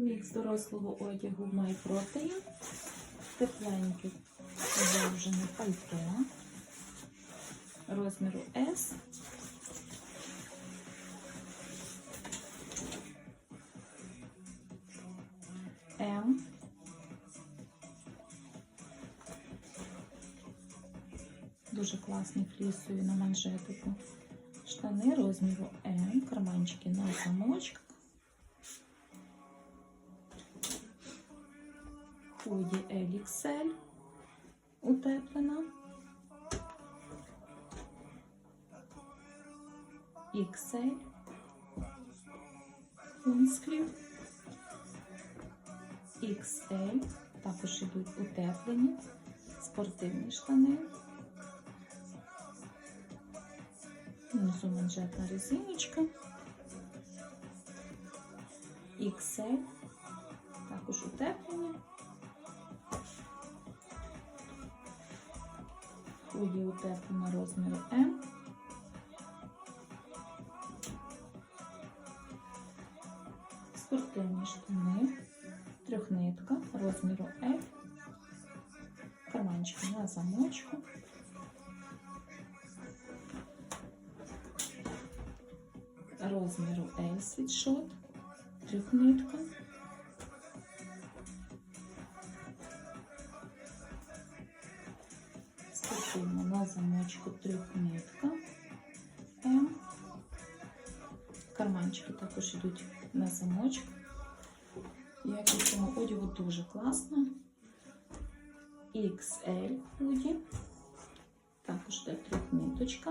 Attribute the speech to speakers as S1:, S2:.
S1: Мікс дорослого одягу My Protein. Тепленьке завжене пальто. Розміру S. М. Дуже класний флісові на манжетику. Штани розміру М, карманчики на замочках. Худі LXL утеплена. XL. Фунскрів. XL. Також йдуть утеплені. Спортивні штани. Внизу манжетна резиночка. XL. Також утеплені. Худі утеплена розміру М. Спортивні штани. Трьохнитка розміру F. Карманчики на замочку. розміру L світшот, трьохнитка. Спортивна на замочку трьохнитка М. Карманчики також йдуть на замочок. Цього одягу дуже класна. XL худі. Також де трьохниточка.